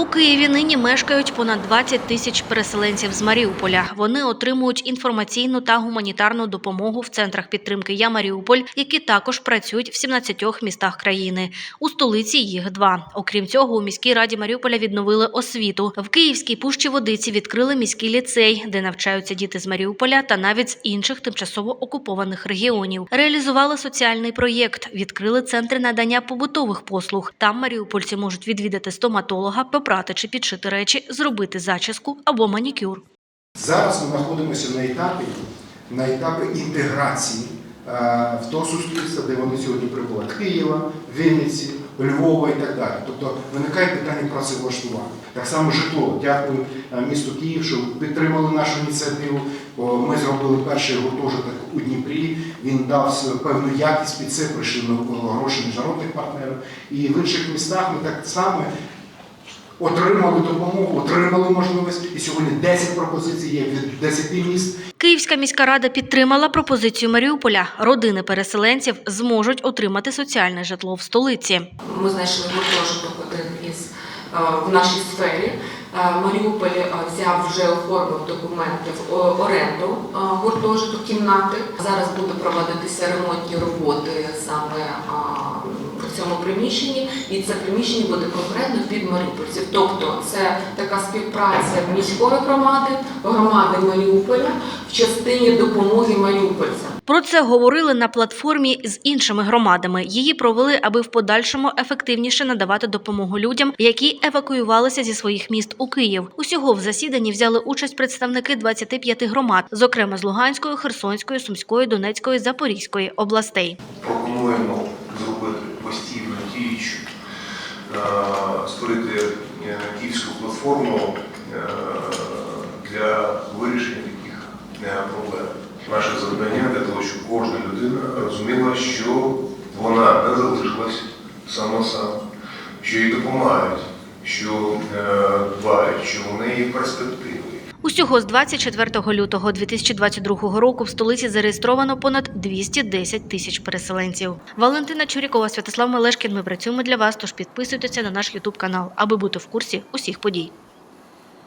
У Києві нині мешкають понад 20 тисяч переселенців з Маріуполя. Вони отримують інформаційну та гуманітарну допомогу в центрах підтримки Я Маріуполь, які також працюють в 17 містах країни. У столиці їх два. Окрім цього, у міській раді Маріуполя відновили освіту. В Київській пущі водиці відкрили міський ліцей, де навчаються діти з Маріуполя та навіть з інших тимчасово окупованих регіонів. Реалізували соціальний проєкт, відкрили центри надання побутових послуг. Там маріупольці можуть відвідати стоматолога, попрати чи підшити речі, зробити зачіску або манікюр. Зараз ми знаходимося на етапі, на етапі інтеграції е, в то суспільство, де вони сьогодні прибувають Києва, Вінниці, Львова і так далі. Тобто виникає питання працевлаштування. Так само житло. Дякую е, місту Київ, що підтримали нашу ініціативу. Ми зробили перший гуртожиток у Дніпрі. Він дав певну якість під це, прийшли на гроші міжнародних партнерів. І в інших містах ми так само отримали допомогу, отримали можливість. І сьогодні 10 пропозицій є від 10 міст. Київська міська рада підтримала пропозицію Маріуполя. Родини переселенців зможуть отримати соціальне житло в столиці. Ми знайшли гуртожиток один із е, в нашій сфері. Е, Маріуполь е, взяв вже оформив документи в оренду гуртожиток кімнати. Зараз буде проводитися ремонтні роботи саме в цьому приміщенні, і це приміщення буде конкретно під маріупольців. Тобто це така співпраця міської громади, громади Маріуполя в частині допомоги маріупольцям. Про це говорили на платформі з іншими громадами. Її провели, аби в подальшому ефективніше надавати допомогу людям, які евакуювалися зі своїх міст у Київ. Усього в засіданні взяли участь представники 25 громад, зокрема з Луганської, Херсонської, Сумської, Донецької, Запорізької областей. пропонуємо створити е, київську платформу е, для вирішення таких е, проблем. Наше завдання для того, щоб кожна людина розуміла, що вона не залишилась сама сама, що їй допомагають, що е, дбають, що в неї перспективи. Усього з 24 лютого 2022 року в столиці зареєстровано понад 210 тисяч переселенців. Валентина Чурікова, Святослав Мелешкін. Ми працюємо для вас. Тож підписуйтеся на наш Ютуб канал, аби бути в курсі усіх подій.